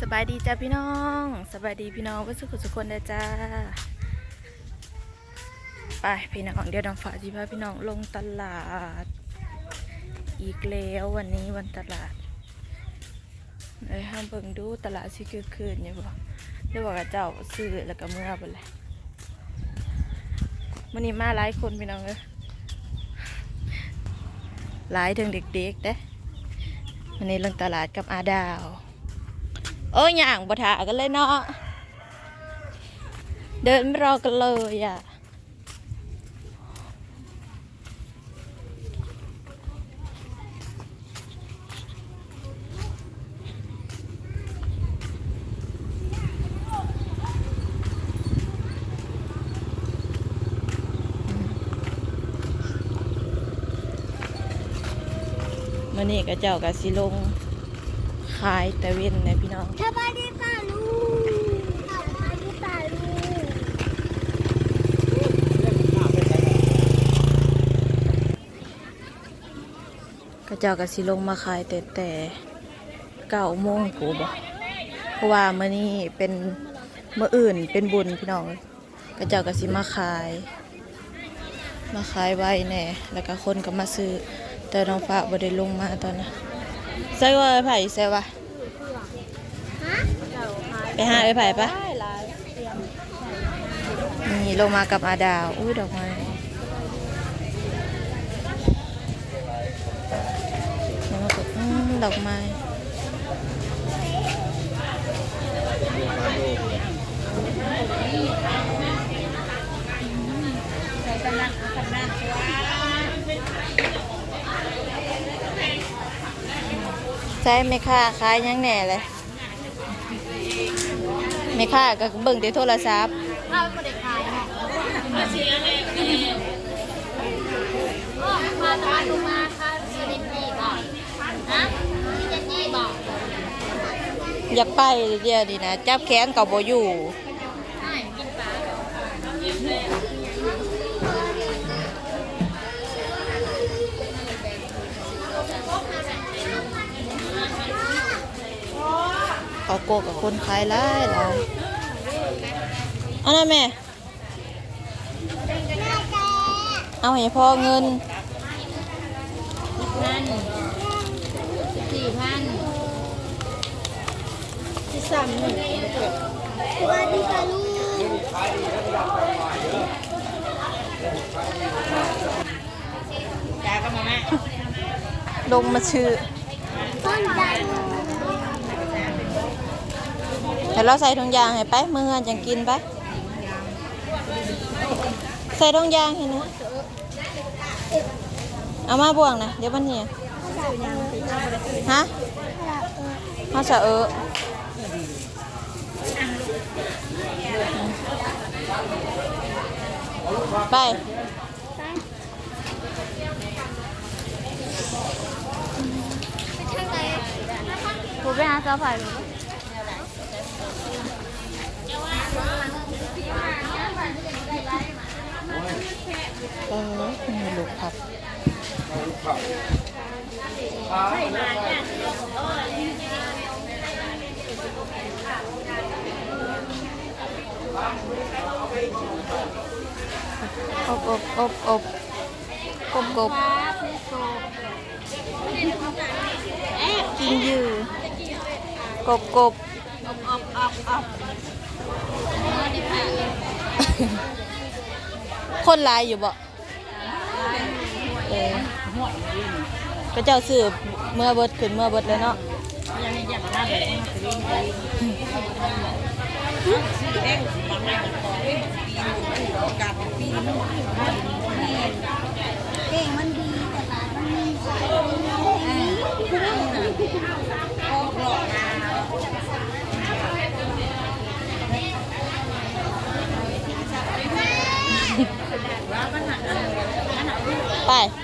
สบายดีจ้าพี่น้องสบายดีพี่น้องวัสุขสุขคนเด้จ้าไปพี่น้องเดี๋ยวน้องฝาจีพาพี่น้องลงตลาด อีกแล้ววันนี้วันตลาดเลยห้ามเบิ่งดูตลาดสิคือคืนอยู่บ่เรียกว่าเจ้าซื้อแล้วก็เมื่อไปเลยวันนี้มาหลายคนพี่น้องเอ้ยหลายถึงเด็กๆเด้วันนี้ลงตลาดกับอาดาว โอ้ยอย่างบถากันเลยเนาะ เดินไม่รอกันเลยอะมื่อนี้ก็เจ้ากับสิลง ขายแต่เว้นนะพี่น้องสวัสดีป่าลูกสวัสดีป่าลูกก็เจ้าก็สิลงมาขายแต่แต่เก้าโมงผูบอกเพราะว่ามื่อนี้เป็นเมื่ออื่นเป็นบุญพี่น้องก็เจ้าก็สิมาขาย มาขายไว้แน่แล้วก็คนก็มาซื้อแต่น้องฟ้าบ่ได้ลงมาตอนนั้น ใส่ว่าไอ้ไผ่ใส่ว่าฮะไปหาไอ้ไผ่ปะนี่ลงมากับอาดาว อุ้ยดอกไม้ดอกไม้ ใช่ไหมค่ะขายยังแหน่เลยไม่ค่ะก็เบิ่งแต่โทรศัพท์เอาไปเด็กขายเนาะมาตะวันลงมาค่ะสวัสดีก่อนะพี่เจนนี่บอกอยากไปเดียวดีนะ จับแขนกับโบอยู่ใช่กินปลา โกกับคนขายหลายหลายเอานะแม่ เอาให้พ่อเงินพันสี่พันที่สามหนึ่งสวัสดีค่ะลูกลงมาชื่อต้นจั นทร์แต่เราใส่ถุงยางให้ไปเมื่อจังกินไปใส่ถุงยางให้นะเอามาบ่วงนะเดี๋ยวมันเหี่ยฮะมาสะเออไปช่างไรกูไปหาเสาไฟหรือ เออมีลูกผัด อบอบอบอบกบกบกินอยู่กบกบอบอบอบคนลายอยู่บ่ เออก็เจ้าซื้อเมื่อเบิดขึ้นเมื่อเบิดเลยเนาะเก่งมันดีแต่ปามันมีไป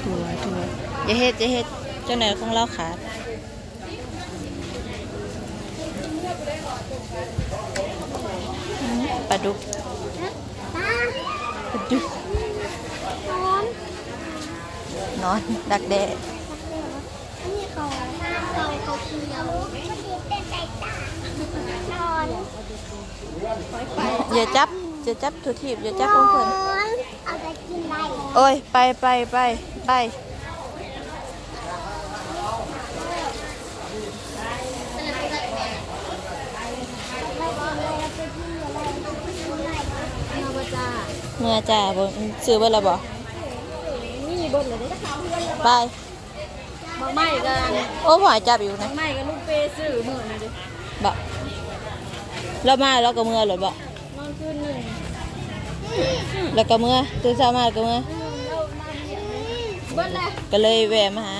ถั่วถั่วอย่าเฮ็ดอย่าเฮ็ดเจ้าไหนของเราขาดอืมปลาดุกปลาดุกนอน ดักแด้อั อนอย่าจับอย่าจับถั่วทีบอย่าจับของเพิ่นเอาไปกินไรโอ้ย ไปไปไปไปเมื่อจ้าบนซื้อเบ่ละบ่นี่บนเลยได้ไป บางไม่กันโอ้หอยจับอยู่นะไม่กันลูกเปซื้อมือนะดิบ่แล้วมาแล้วก็เมื่อหรือบ่นอนคืนหนึ่งแล้วก็เมื่อตื่นเช้ามาก็เมื่อเบิ้ลเลยก็เลยแวะมาหา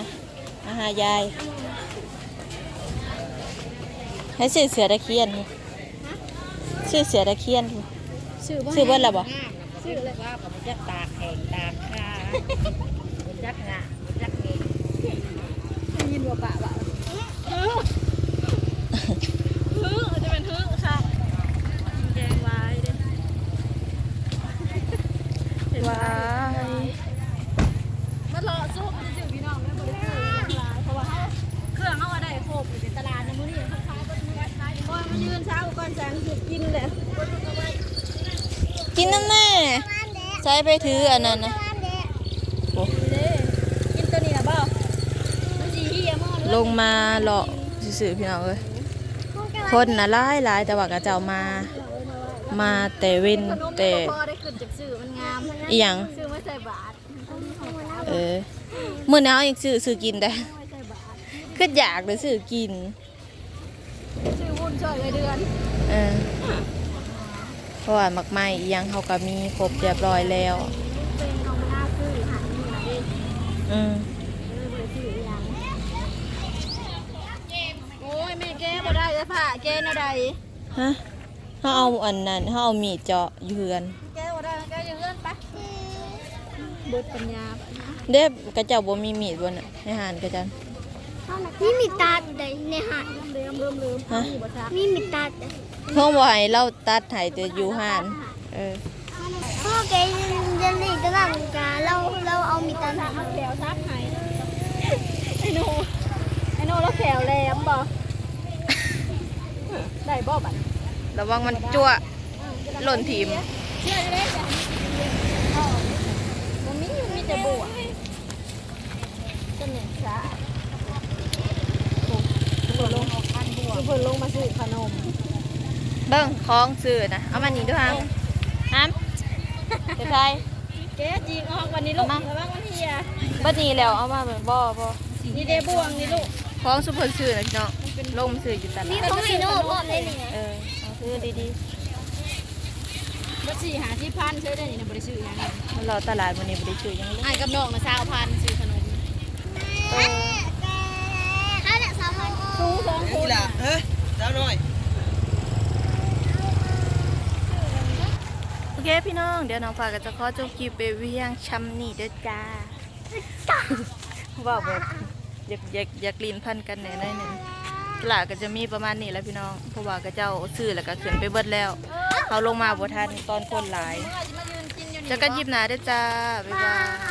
มาหายาย ให้ซื้อเสือตะเคียนนี่ซื้อเสือตะเคียนนี่ซื้อซื้อเบิดแล้วบ่ซื้อเลยว่ากับจักตากแข็งตากคาจักงะจักเงงได้ ยินว่าปะปะฮึจะเป็นฮึค่ะแกงไว้เด้ว้ายมันรอซุปมันจะพี่น้องไม่บริสุทธิ์ลายเพราะว่าเขาเครื่องเขาได้คบอยู่ในตลาดในมือนี้เขาขายบนมือขายก่อนมายืนเช้าก่อนแสงหยุดกินเลยกินน้ำแน่ใช้ไปถืออันนั้นนะโอ้ กินตัวนี้นะบ่มันสีเฮียมาก ลงมาเลาะสื่อๆพี่น้องเอ้ยคนน่ะหลายหลายแต่ว่ากระเจ้ามา มาแต่เว้นแต่พอได้ขึ้นจากสื่อมันงามอีหยังซื้อมาใส่บาทเออมื้อหนาวยังซื้อซื้อกินได้ไม่ใส่บาทก็อยากเลยซื้อกินซื้อวุ่นช่วยเลยเดือนเออเพราะว่ามักไม้อีหยังเขาก็มีครบเรียบร้อยแล้วเป็นเอามาหน้าซื้อหันนี่นะดิ อืม เออบ่ได้ซื้ออีหยังโอ้ยแม่แก้ บ่ได้เลยผ่าแก้น่ะใดฮะเขาเอาอันนั้นเขาเอามีดเจาะอยู่เฮือน แก้บ่ได้แก้อยังเลื่อนปะเบิดปัญญาปะนะเด็บกระเจ้าบ่มีมีดบ่น่ะในหานกระจันนี่มีตาใดในหาดเริ่มเริ่มเริ่มฮะนี่มีตาเขาบ่ให้เราตัดให้แต่อยู่หานเออพ่อแกยันนี่ก็ลังกาเราเราเอามีตาทางแถวซักไหไอ้โนไอ้โนแล้วแถวแหลมบ่ ได้บ่บัดระวังมันจั่วหล่นทีมเชื่อได้จ้ะมันมีมันมีแต่บัวจะเหน็นซะเพิ่นลงเพิ่นลงมาซื้อขนม เบิ่งของซื้อนะเอามานี่ด้วยฮะฮัมเดี๋ยวใครเจ๊จีออกวันนี้ลูกระวังวันเฮียบัดนี้แล้วเอามาแบบบ่บ่นี่เด้บ่วงนี่ลูก ของสุเพิ่นซื้อนะพี่น้องลงซื้ออยู่ตลาดของไอ้โน่พ่อเลยนี่เออเอาซื้อดีบ่สี่หาที่พันซื้อได้นี่นะบ่ได้ซื้อหยังๆมันรอตลาดมื้อนี้บ่ได้ซื้อหยังเลยอ้ายกับน้องน่ะ20,000ซื้อขนมเออถ้าเนี่ย2,000สูงสองคนล่ะเฮ้ยเจ้าหน่อยโอเคพี่น้องเดี๋ยวน้องฝากก็จะขอจบคลิปไปเวียงชำนี่เด้อจ้าว่าแบบ อยากอยากอยากลีนพันกันแหน่หน่อยหนึงตลาดก็จะมีประมาณนี้แหล้วพี่น้อง เพราะว่าก็เจ้าซื้อแล้วก็ขึ้นไปเบิดแล้ว เขาลงมาบ่ทันตอนคนหลายมายืนกินอยู่นี่เจะกันยิบหนาเด้อจ้า บ๊ายบาย